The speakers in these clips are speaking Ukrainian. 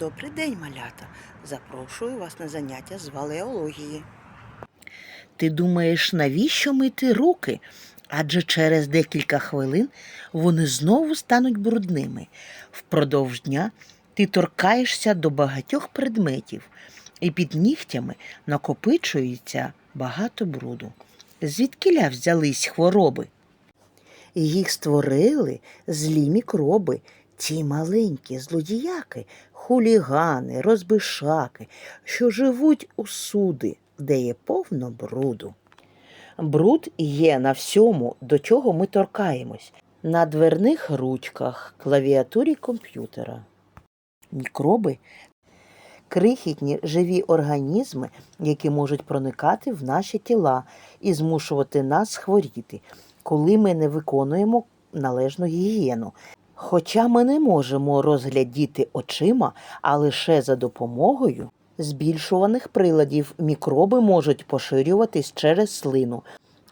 Добрий день, малята! Запрошую вас на заняття з валеології. Ти думаєш, навіщо мити руки? Адже через декілька хвилин вони знову стануть брудними. Впродовж дня ти торкаєшся до багатьох предметів, і під нігтями накопичується багато бруду. Звідкиля взялись хвороби? Їх створили злі мікроби, ті маленькі злодіяки, хулігани, розбишаки, що живуть у суди, де є повно бруду. Бруд є на всьому, до чого ми торкаємось, на дверних ручках, клавіатурі комп'ютера. Мікроби крихітні живі організми, які можуть проникати в наші тіла і змушувати нас хворіти, коли ми не виконуємо належну гігієну. Хоча ми не можемо розглядіти очима, а лише за допомогою збільшуваних приладів мікроби можуть поширюватись через слину.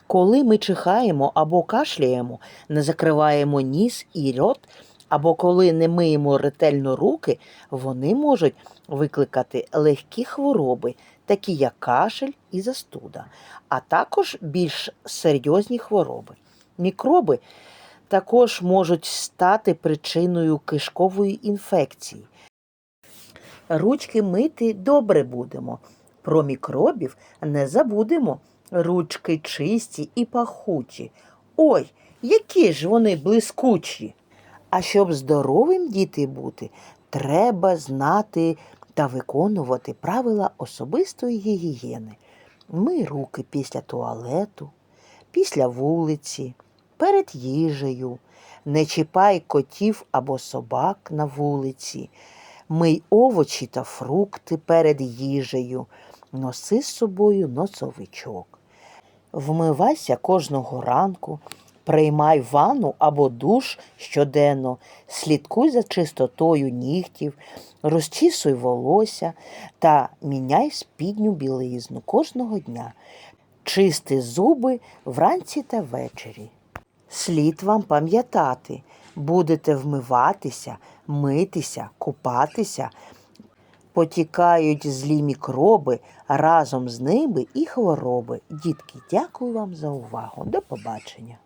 Коли ми чихаємо або кашляємо, не закриваємо ніс і рот, або коли не миємо ретельно руки, вони можуть викликати легкі хвороби, такі як кашель і застуда, а також більш серйозні хвороби. Мікроби також можуть стати причиною кишкової інфекції. Ручки мити добре будемо. Про мікробів не забудемо. Ручки чисті і пахучі. Ой, які ж вони блискучі. А щоб здоровим діти бути, треба знати та виконувати правила особистої гігієни. Мий руки після туалету, після вулиці, перед їжею. Не чіпай котів або собак на вулиці. Мий овочі та фрукти перед їжею. Носи з собою носовичок. Вмивайся кожного ранку, приймай ванну або душ щоденно, слідкуй за чистотою нігтів, розчісуй волосся та міняй спідню білизну кожного дня. Чисти зуби вранці та ввечері. Слід вам пам'ятати, будете вмиватися, митися, купатися, потікають злі мікроби, разом з ними і хвороби. Дітки, дякую вам за увагу. До побачення.